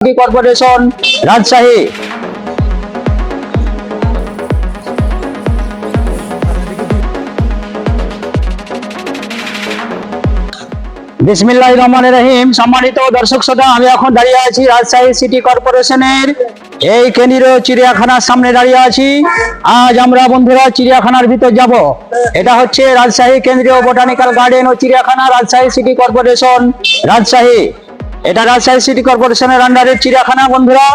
Corporation Rajshahi বিসমিল্লাহ রহমান রহিম সম্মানিত দর্শক শ্রোতা, আমি এখন দাঁড়িয়ে আছি রাজশাহী সিটি কর্পোরেশনের এই কেন্দ্রীয় চিড়িয়াখানার সামনে দাঁড়িয়ে আছি। আজ আমরা বন্ধুরা চিড়িয়াখানার ভিতর যাব। এটা হচ্ছে রাজশাহী কেন্দ্রীয় বোটানিক্যাল গার্ডেন ও চিড়িয়াখানা, রাজশাহী সিটি কর্পোরেশন রাজশাহী। এটা রাজশাহী সিটি কর্পোরেশনের আন্ডারের চিড়িয়াখানা বন্ধুরা।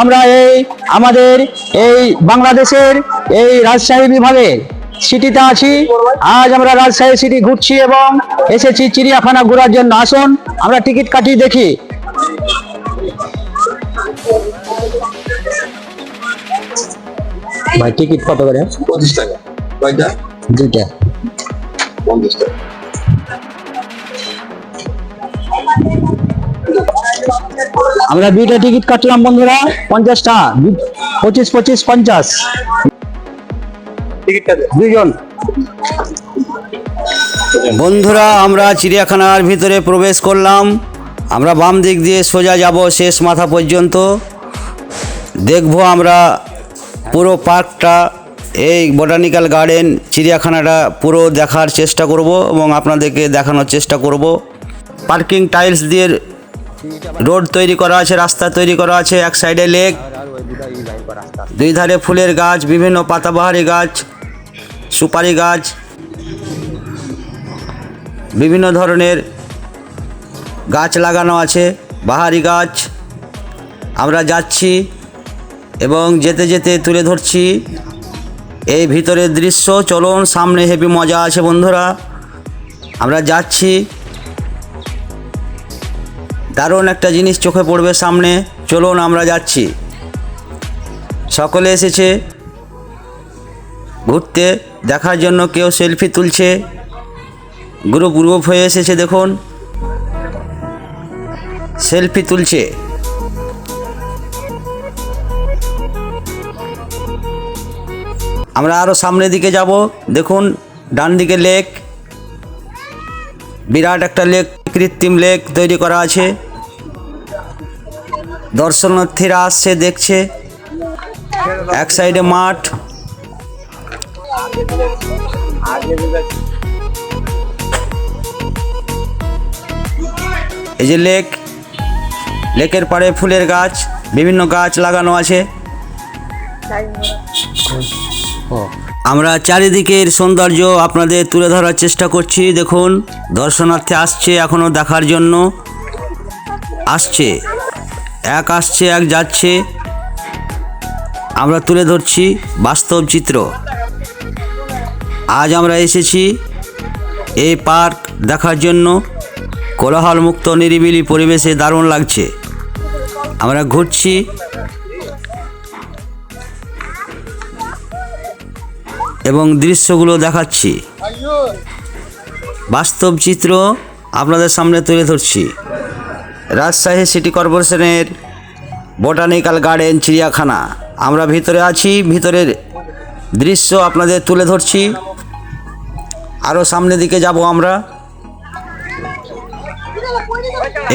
আমরা এই আমাদের এই বাংলাদেশের এই রাজশাহী বিভাগে সিটিতে আছি। আজ আমরা রাজশাহী সিটি ঘুরছি এবং এসেছি চিড়িয়াখানা ঘোরার জন্য। আসুন আমরা টিকিট কাটি দেখি। ভাই টিকিট কত করে? পঁচিশ টাকা। কয়টা? দুইটা। পঞ্চাশ টাকা। আমরা দুইটা টিকিট কাটলাম, বন্ধুরা। পঞ্চাশটা। পঁচিশ পঁচিশ, পঞ্চাশ। টিকিটটা দে দুইজন। বন্ধুরা, আমরা চিড়িয়াখানার ভিতরে প্রবেশ করলাম। আমরা বাম দিক দিয়ে সোজা যাব শেষ মাথা পর্যন্ত। দেখব আমরা পুরো পার্কটা। এই বটানিক্যাল গার্ডেন চিড়িয়াখানাটা পুরো দেখার চেষ্টা করব এবং আপনাদেরকে দেখানোর চেষ্টা করব। পার্কিং টাইলস দিয়ে রোড তৈরি করা আছে, রাস্তা তৈরি করা আছে, এক সাইডে লেক দুই ধারে ফুলের গাছ, বিভিন্ন পাতাবাহারি গাছ, সুপারি গাছ, বিভিন্ন ধরনের গাছ লাগানো আছে, বাহারি গাছ। আমরা যাচ্ছি এবং যেতে যেতে তুলে ধরছি। এই ভিতরের দৃশ্য, চলুন, সামনে হেভি মজা আছে বন্ধুরা। আমরা যাচ্ছি। দারুণ একটা জিনিস চোখে পড়বে সামনে। চলুন আমরা যাচ্ছি। সকলে এসেছে। ঘুরতে দেখার জন্য কেউ সেলফি তুলছে। গ্রুপ গ্রুপ হয়ে এসেছে, দেখুন। সেলফি তুলছে। আমরা আরও সামনের দিকে যাব। দেখুন ডান দিকে লেক। বিরাট একটা লেক। কৃত্রিম লেক তৈরি করা আছে। দর্শনার্থীরা আসছে দেখছে। এক সাইডে মাঠ। এই যে লেক লেকের পাড়ে ফুলের গাছ বিভিন্ন গাছ লাগানো আছে। আমরা চারিদিকের সৌন্দর্য আপনাদের তুলে ধরার চেষ্টা করছি। দেখুন, দর্শনার্থী আসছে এখনও দেখার জন্য। আসছে। এক আসছে, এক যাচ্ছে। আমরা তুলে ধরছি বাস্তব চিত্র। আজ আমরা এসেছি এই পার্ক দেখার জন্য। কোলাহলমুক্ত নিরিবিলি পরিবেশে দারুণ লাগছে। আমরা ঘুরছি। এবং দৃশ্যগুলো দেখাচ্ছি। বাস্তব চিত্র আপনাদের সামনে তুলে ধরছি। রাজশাহী সিটি কর্পোরেশনের বোটানিক্যাল গার্ডেন, চিড়িয়াখানা। আমরা ভিতরে আছি, ভিতরের দৃশ্য আপনাদের তুলে ধরছি। আরও সামনের দিকে যাব আমরা।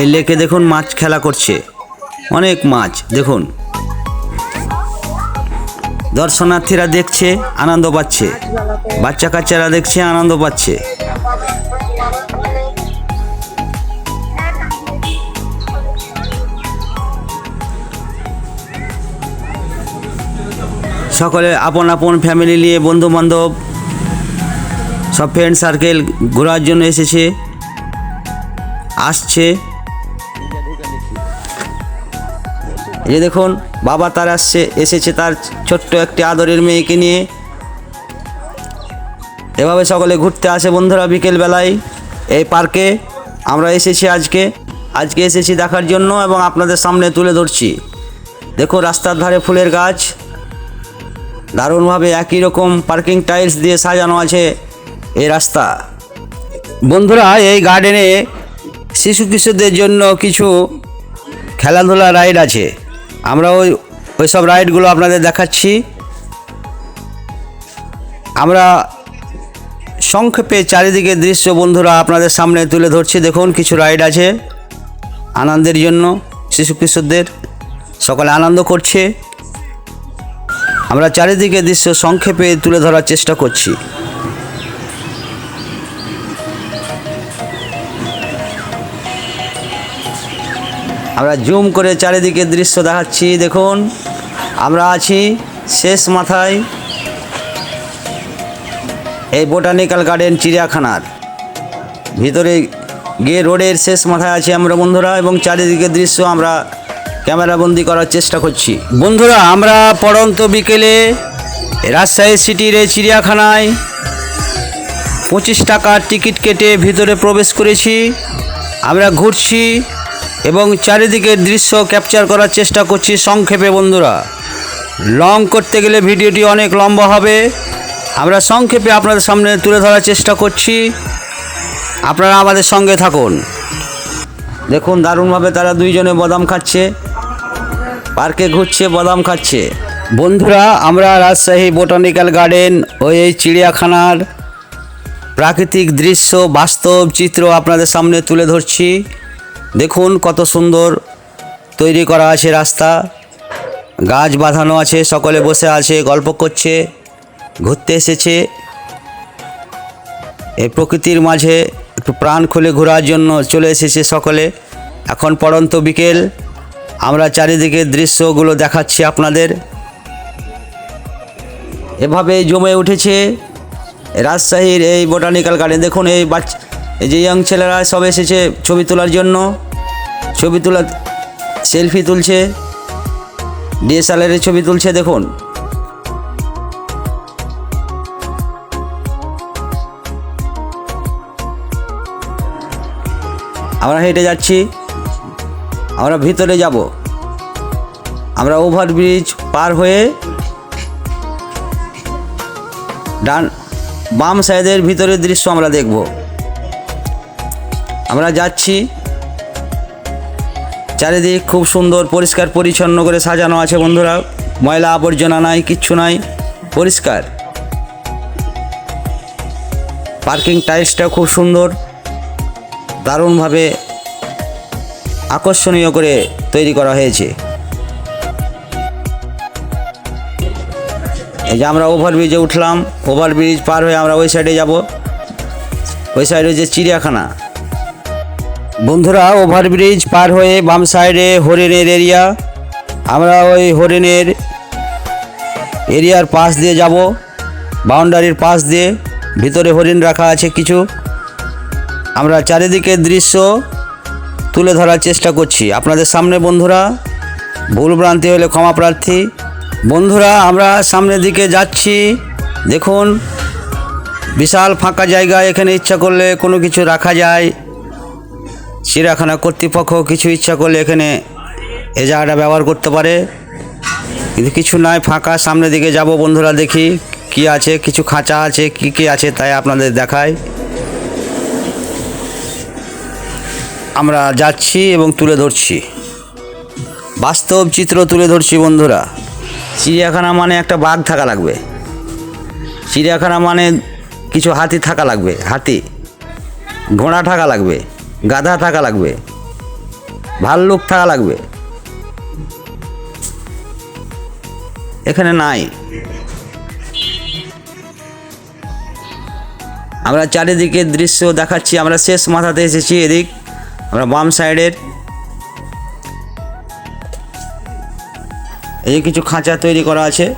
এই লেকে দেখুন মাছ খেলা করছে। অনেক মাছ, দেখুন। দর্শনার্থীরা দেখছে, আনন্দ পাচ্ছে। বাচ্চা কাচ্চারা দেখছে, আনন্দ পাচ্ছে। সকলে আপন আপন ফ্যামিলি নিয়ে বন্ধু বান্ধব সব ফ্রেন্ড সার্কেল ঘোরার জন্য এসেছে, আসছে। যে দেখুন, বাবা তার আসছে, এসেছে তার ছোট্ট একটি আদরের মেয়েকে নিয়ে। এভাবে সকলে ঘুরতে আসে বন্ধুরা বিকেল বেলায় এই পার্কে। আমরা এসেছি আজকে আজকে এসেছি দেখার জন্য এবং আপনাদের সামনে তুলে ধরছি। দেখুন, রাস্তার ধারে ফুলের গাছ। দারুণভাবে একই রকম পার্কিং টাইলস দিয়ে সাজানো আছে এই রাস্তা। বন্ধুরা, এই গার্ডেনে শিশু কিশোরদের জন্য কিছু খেলাধুলা রাইড আছে। আমরা ওই ওই সব রাইডগুলো আপনাদের দেখাচ্ছি। আমরা সংক্ষেপে চারিদিকে দৃশ্য বন্ধুরা আপনাদের সামনে তুলে ধরছি। দেখুন, কিছু রাইড আছে আনন্দের জন্য, শিশু কিশোরদের। সকলে আনন্দ করছে। আমরা চারিদিকে দৃশ্য সংক্ষেপে তুলে ধরার চেষ্টা করছি। আমরা জুম করে চারিদিকে দৃশ্য দেখাচ্ছি, দেখুন। আমরা আছি শেষ মাথায় এই বোটানিক্যাল গার্ডেন চিড়িয়াখানার। ভিতরে গিয়ে রোডের শেষ মাথায় আছি আমরা বন্ধুরা এবং চারিদিকে দৃশ্য আমরা ক্যামেরাবন্দি করার চেষ্টা করছি। বন্ধুরা, আমরা পড়ন্ত বিকেলে রাজশাহী সিটির এই চিড়িয়াখানায় পঁচিশ টাকার টিকিট কেটে ভিতরে প্রবেশ করেছি। আমরা ঘুরছি এবং চারিদিকের দৃশ্য ক্যাপচার করার চেষ্টা করছি সংক্ষেপে বন্ধুরা। লং করতে গেলে ভিডিওটি অনেক লম্বা হবে। আমরা সংক্ষেপে আপনাদের সামনে তুলে ধরার চেষ্টা করছি। আপনারা আমাদের সঙ্গে থাকুন। দেখুন, দারুণভাবে তারা দুইজনে বাদাম খাচ্ছে। পার্কে ঘুরছে, বাদাম খাচ্ছে। বন্ধুরা, আমরা রাজশাহী বোটানিক্যাল গার্ডেন ও এই চিড়িয়াখানার প্রাকৃতিক দৃশ্য, বাস্তব চিত্র আপনাদের সামনে তুলে ধরছি। দেখুন কত সুন্দর তৈরি করা আছে রাস্তা। গাছ বাঁধানো আছে, সকলে বসে আছে, গল্প করছে, ঘুরতে এসেছে। এই প্রকৃতির মাঝে একটু প্রাণ খুলে ঘোরার জন্য চলে এসেছে সকলে। এখন পড়ন্ত বিকেল, আমরা চারিদিকে দৃশ্যগুলো দেখাচ্ছি আপনাদের। এভাবে জমে উঠেছে রাজশাহীর এই বোটানিক্যাল গার্ডেন দেখুন এই বাচ্চা এই যে ইয়াং ছেলেরা সব এসেছে ছবি তোলার জন্য। ছবি তোলা সেলফি তুলছে। ডিএসএলআরের ছবি তুলছে, দেখুন। আমরা হেঁটে যাচ্ছি। আমরা ভিতরে যাব। আমরা ওভারব্রিজ পার হয়ে ডান, বাম সাইডের ভিতরের দৃশ্য আমরা দেখব। আমরা যাচ্ছি। চারিদিক খুব সুন্দর, পরিষ্কার, পরিচ্ছন্ন করে সাজানো আছে বন্ধুরা। ময়লা আবর্জনা নাই, কিচ্ছু নাই, পরিষ্কার। পার্কিং টাইলসটা খুব সুন্দর, দারুণভাবে আকর্ষণীয় করে তৈরি করা হয়েছে। এই যে আমরা ওভারব্রিজে উঠলাম, ওভারব্রিজ পার হয়ে আমরা ওই সাইডে যাব। ওই সাইডে যে চিড়িয়াখানা। বন্ধুরা ওভারব্রিজ পার হয়ে বাম সাইডে হরিণের এরিয়া আমরা ওই হরিণের এরিয়ার পাশ দিয়ে যাব। বাউন্ডারির পাশ দিয়ে ভিতরে হরিণ রাখা আছে কিছু। আমরা চারিদিকের দৃশ্য তুলে ধরার চেষ্টা করছি। আপনাদের সামনে বন্ধুরা, ভুল ভ্রান্তি হলে ক্ষমা প্রার্থী। বন্ধুরা, আমরা সামনের দিকে যাচ্ছি। দেখুন, বিশাল ফাঁকা জায়গা, এখানে ইচ্ছা করলে কোনো কিছু রাখা যায়। চিড়িয়াখানা কর্তৃপক্ষ কিছু ইচ্ছা করলে এখানে এ জায়গাটা ব্যবহার করতে পারে। কিন্তু কিছু নাই, ফাঁকা, সামনের দিকে যাব বন্ধুরা দেখি কি আছে, কিছু খাঁচা আছে, কি কি আছে তাই আপনাদের দেখায় আমরা যাচ্ছি এবং তুলে ধরছি। বাস্তব চিত্র তুলে ধরছি বন্ধুরা। চিড়িয়াখানা মানে একটা বাঘ থাকা লাগবে। চিড়িয়াখানা মানে কিছু হাতি থাকা লাগবে, হাতি। ঘোড়া থাকা লাগবে। গাধা থাকা লাগবে। ভাল্লুক থাকা লাগবে। এখানে নাই। আমরা চারিদিকে দৃশ্য দেখাচ্ছি, আমরা শেষ মাথাতে এসেছি এদিক। আমরা বাম সাইডের। এই কিছু খাঁচা তৈরি করা আছে।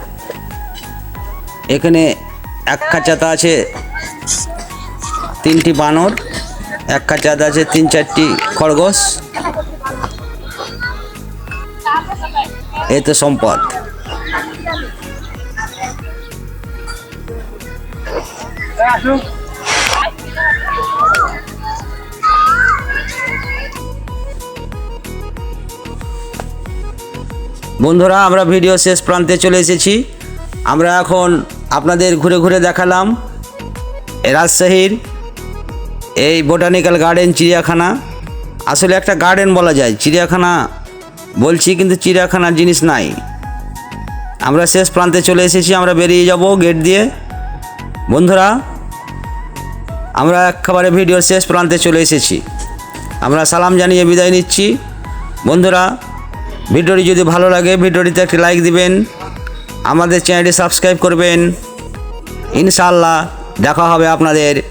এখানে এক খাঁচাতে আছে তিনটি বানর। এক খাঁচাতে আছে তিন চারটি খরগোশ। এই তো সম্পদ। বন্ধুরা, আমরা ভিডিও শেষ প্রান্তে চলে এসেছি। আমরা এখন আপনাদের ঘুরে ঘুরে দেখালাম রাজশাহীর এই বোটানিক্যাল গার্ডেন চিড়িয়াখানা। আসলে একটা গার্ডেন বলা যায়। চিড়িয়াখানা বলছি কিন্তু চিড়িয়াখানার জিনিস নাই। আমরা শেষ প্রান্তে চলে এসেছি, আমরা বেরিয়ে যাব গেট দিয়ে। বন্ধুরা, আমরা একেবারে ভিডিওর শেষ প্রান্তে চলে এসেছি। আমরা সালাম জানিয়ে বিদায় নিচ্ছি। বন্ধুরা, ভিডিওটি যদি ভালো লাগে, ভিডিওটিতে একটি লাইক দিবেন। আমাদের চ্যানেলটি সাবস্ক্রাইব করবেন। ইনশাআল্লাহ, দেখা হবে আপনাদের